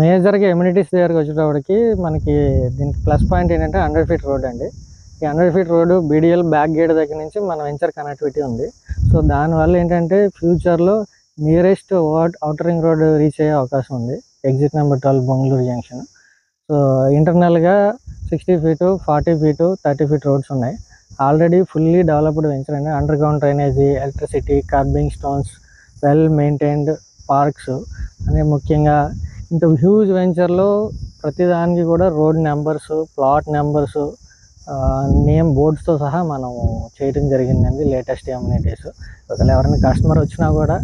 మేజర్గా ఎమ్యూనిటీస్ దగ్గరకు వచ్చేటప్పటికి మనకి దీనికి ప్లస్ పాయింట్ ఏంటంటే హండ్రెడ్ ఫీట్ రోడ్ అండి. ఈ hundred feet road BDL back gate దగ్గర నుంచి మన వెంచర్ కనెక్టివిటీ ఉంది. సో దానివల్ల ఏంటంటే ఫ్యూచర్లో nearest outer ring road reach అయ్యే అవకాశం ఉంది. Exit number twelve Bengaluru junction so ఇంటర్నల్గా sixty feet forty feet thirty feet roads ఉన్నాయి. ఆల్రెడీ ఫుల్లీ డెవలప్డ్ వెంచర్ అండి. Underground drainage electricity curbing stones well maintained parks అనే ముఖ్యంగా ఇంత హ్యూజ్ వెంచర్లో ప్రతిదానికి కూడా road numbers plot numbers name బోర్డ్స్తో సహా మనం చేయడం జరిగిందండి లేటెస్ట్ ఎమ్యూనిటీస్ ఒకవేళ ఎవరైనా కస్టమర్ వచ్చినా కూడా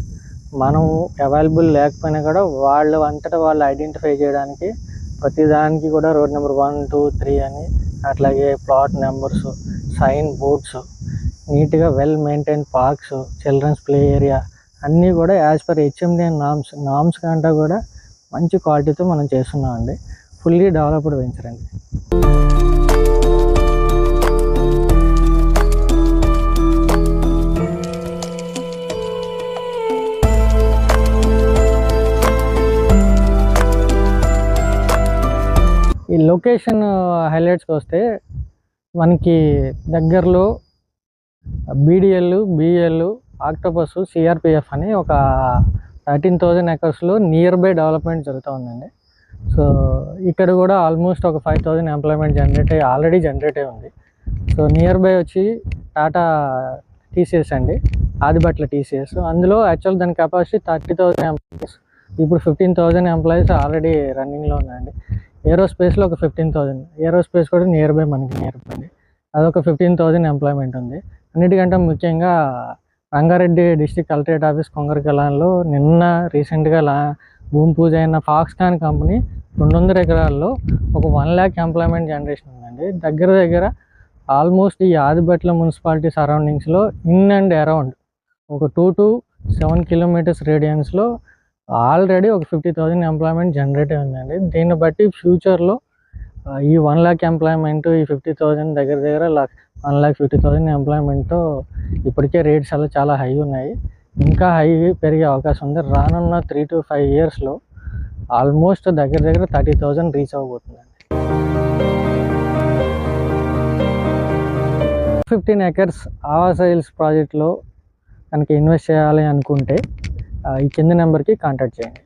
మనం అవైలబుల్ లేకపోయినా కూడా వాళ్ళు అంతటా వాళ్ళు ఐడెంటిఫై చేయడానికి ప్రతిదానికి కూడా road number one two three అని అట్లాగే ప్లాట్ నెంబర్స్ సైన్ బోర్డ్స్ నీట్గా well maintain parks children's play area అన్నీ కూడా as per HMD norms norms కంటే కూడా మంచి క్వాలిటీతో మనం చేస్తున్నామండి. ఫుల్లీ డెవలప్డ్ వెంచర్ అండి. ఈ లొకేషన్ హైలైట్స్కి వస్తే మనకి దగ్గరలో బీడిఎల్ బిఎల్ ఆక్టోపస్ సిఆర్పిఎఫ్ అని ఒక థర్టీన్ థౌజండ్ ఎకర్స్లో నియర్ బై డెవలప్మెంట్ జరుగుతూ ఉందండి. సో ఇక్కడ కూడా ఆల్మోస్ట్ ఒక ఫైవ్ థౌజండ్ ఎంప్లాయ్మెంట్ జనరేట్ అయ్యి ఆల్రెడీ జనరేట్ అయి ఉంది. సో నియర్ బై వచ్చి టాటా టీసీఎస్ అండి. ఆదిబట్ల టీసీఎస్ అందులో యాక్చువల్ దాని కెపాసిటీ థర్టీ థౌజండ్ ఎంప్లాయీస్ ఇప్పుడు ఫిఫ్టీన్ థౌజండ్ ఎంప్లాయీస్ ఆల్రెడీ రన్నింగ్లో ఉన్నాయండి. ఏరోస్పేస్లో ఒక ఫిఫ్టీన్ థౌజండ్ ఏరోస్పేస్ కూడా నియర్ బై మనకి నియర్ బై అదొక ఫిఫ్టీన్ థౌజండ్ ఎంప్లాయ్మెంట్ ఉంది. అన్నిటికంటే ముఖ్యంగా రంగారెడ్డి డిస్టిక్ కలెక్టరేట్ ఆఫీస్ కొంగరకలాన్లో నిన్న రీసెంట్గా లా భూమి పూజ అయిన ఫాక్స్కాన్ కంపెనీ రెండు వందల ఎకరాల్లో ఒక వన్ ల్యాక్ ఎంప్లాయ్మెంట్ జనరేషన్ ఉందండి. దగ్గర దగ్గర ఆల్మోస్ట్ ఈ ఆదిబెట్ల మున్సిపాలిటీ సరౌండింగ్స్లో ఇన్ అండ్ అరౌండ్ ఒక టూ టు సెవెన్ కిలోమీటర్స్ రేడియన్స్లో ఆల్రెడీ ఒక ఫిఫ్టీ థౌజండ్ ఎంప్లాయ్మెంట్ జనరేట్ అయిందండి దీన్ని బట్టి ఫ్యూచర్లో ఈ వన్ ల్యాక్ ఎంప్లాయ్మెంట్ ఈ ఫిఫ్టీ థౌజండ్ దగ్గర దగ్గర one lakh fifty thousand employment ఇప్పటికే రేట్స్ అలా చాలా హై ఉన్నాయి. ఇంకా హై పెరిగే అవకాశం ఉంది. రానున్న త్రీ టు ఫైవ్ ఇయర్స్లో ఆల్మోస్ట్ దగ్గర దగ్గర థర్టీ థౌజండ్ రీచ్ అవ్వబోతుందండి. ఫిఫ్టీన్ ఎకర్స్ ఆవాస హిల్స్ ప్రాజెక్ట్లో కనుక ఇన్వెస్ట్ చేయాలి అనుకుంటే ఈ కింది నెంబర్కి కాంటాక్ట్ చేయండి.